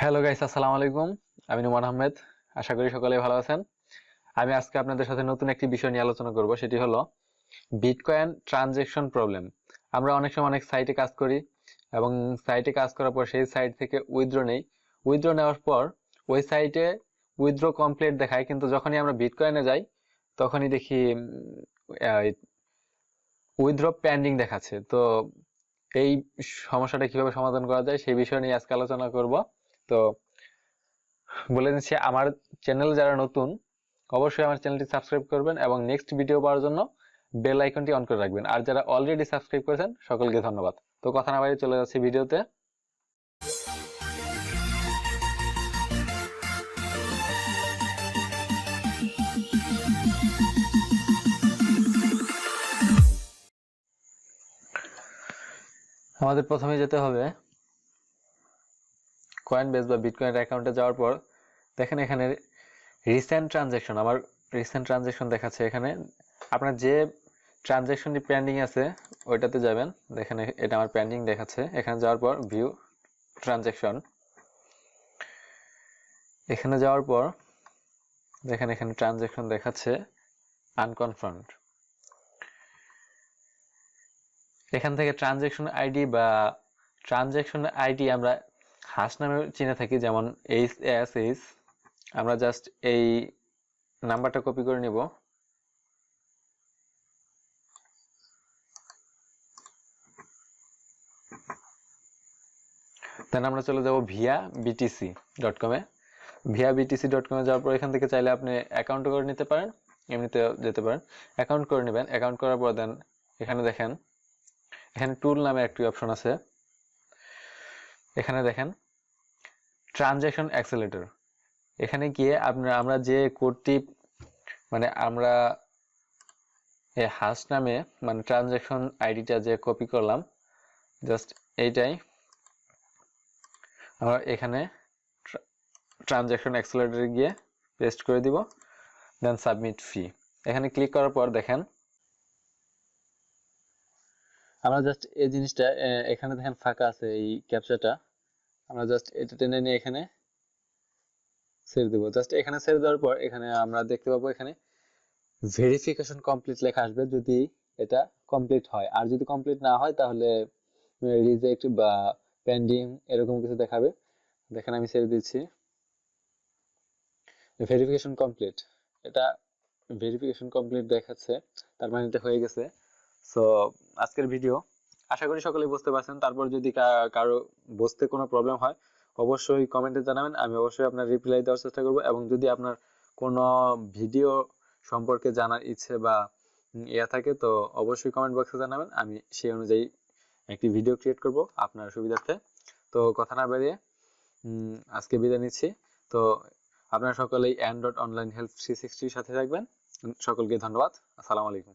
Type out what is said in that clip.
Hello guys আসসালামু আলাইকুম। আমি নুমান আহমেদ। আশা করি সকলে ভালো আছেন। আমি আজকে আপনাদের সাথে নতুন একটি বিষয় নিয়ে আলোচনা করব, সেটি হলো বিটকয়েন ট্রানজেকশন প্রবলেম আমরা অনেক সময় অনেক সাইটে কাজ করি এবং সাইটে কাজ করার পর সেই সাইট থেকে উইথড্র নেই। উইথড্র নেওয়ার পর ওই সাইটে উইথড্র কমপ্লিট দেখায়, কিন্তু যখনই আমরা বিটকয়েনে যাই, তখনই দেখি উইথড্র পেন্ডিং দেখাচ্ছে। তো এই সমস্যাটা কীভাবে সমাধান করা যায়, সেই বিষয় নিয়ে আজকে আলোচনা করব। তো বলে দিচ্ছি, আমার চ্যানেল যারা নতুন, অবশ্যই আমার চ্যানেলটি সাবস্ক্রাইব করবেন এবং নেক্সট ভিডিও পাওয়ার জন্য বেল আইকনটি অন করে রাখবেন। আর যারা অলরেডি সাবস্ক্রাইব করেছেন, সকলকে ধন্যবাদ। তো কথা না বাইরে চলে যাচ্ছি ভিডিওতে। আমাদের প্রথমে যেতে হবে কয়েন বেস বা বিটকয়েন অ্যাকাউন্টে যাওয়ার পর, দেখেন এখানে রিসেন্ট ট্রানজেকশন আমার রিসেন্ট ট্রানজেকশন দেখাচ্ছে এখানে। আপনার যে ট্রানজেকশনটি পেন্ডিং আছে, ওইটাতে যাবেন। দেখেন এটা আমার পেন্ডিং দেখাচ্ছে। এখানে যাওয়ার পর ভিউ ট্রানজেকশন এখানে যাওয়ার পর, দেখেন এখানে ট্রানজেকশন দেখাচ্ছে আনকনফার্মড এখান থেকে ট্রানজেকশন আইডি বা ট্রানজেকশন আইডি আমরা হাস নামে চিনে থাকি, যেমন এইচ এস এইচ আমরা জাস্ট এই নাম্বারটা কপি করে নিব। আমরা চলে যাব ভিয়া বিটিসি ডট কমে ভিয়া বিটিসি ডট কমে যাওয়ার পর এখান থেকে চাইলে আপনি অ্যাকাউন্ট করে নিতে পারেন এমনিতে যেতে পারেন। অ্যাকাউন্ট করে নেবেন অ্যাকাউন্ট করার পর দেন এখানে দেখেন, এখানে টুল নামে একটি অপশন আছে। এখানে দেখেন ট্রানজ্যাকশন অ্যাক্সেলেটর এখানে গিয়ে আপনার, আমরা যে কোডটি মানে আমরা এই হাস নামে মানে ট্রানজ্যাকশন আইডিটা যে কপি করলাম জাস্ট এইটাই। আমরা এখানে ট্রানজ্যাকশন অ্যাক্সেলেটরে গিয়ে পেস্ট করে দিব দেন সাবমিট ফি এখানে ক্লিক করার পর দেখেন, আমরা জাস্ট এই জিনিসটা এখানে দেখেন ফাঁকা আছে এই ক্যাপচাটা আমরা জাস্ট এটা টেনে নিয়ে এখানে ছেড়ে দেবো। জাস্ট এখানে ছেড়ে দেওয়ার পর এখানে আমরা দেখতে পাবো এখানে ভেরিফিকেশন কমপ্লিট লেখা আসবে যদি এটা কমপ্লিট হয়। আর যদি কমপ্লিট না হয় তাহলে রিজেক্ট বা পেন্ডিং এরকম কিছু দেখাবে। দেখেন আমি ছেড়ে দিচ্ছি। ভেরিফিকেশন কমপ্লিট এটা ভেরিফিকেশন কমপ্লিট দেখাচ্ছে। তার মানে এটা হয়ে গেছে। সো আজকের ভিডিও আশা করি সকলেই বুঝতে পারছেন। তারপর যদি কারও বুঝতে কোনো প্রবলেম হয়, অবশ্যই কমেন্টে জানাবেন। আমি অবশ্যই আপনার রিপ্লাই দেওয়ার চেষ্টা করব এবং যদি আপনার কোনো ভিডিও সম্পর্কে জানার ইচ্ছে বা ইয়া থাকে, তো অবশ্যই কমেন্ট বক্সে জানাবেন। আমি সেই অনুযায়ী একটি ভিডিও ক্রিয়েট করব আপনার সুবিধার্থে। তো কথা না বেরিয়ে আজকে বিদায় নিচ্ছি। তো আপনারা সকলেই অ্যান্ড্রয়েড অনলাইন হেল্প থ্রি সিক্সটির সাথে থাকবেন। সকলকে ধন্যবাদ। আসসালামু আলাইকুম।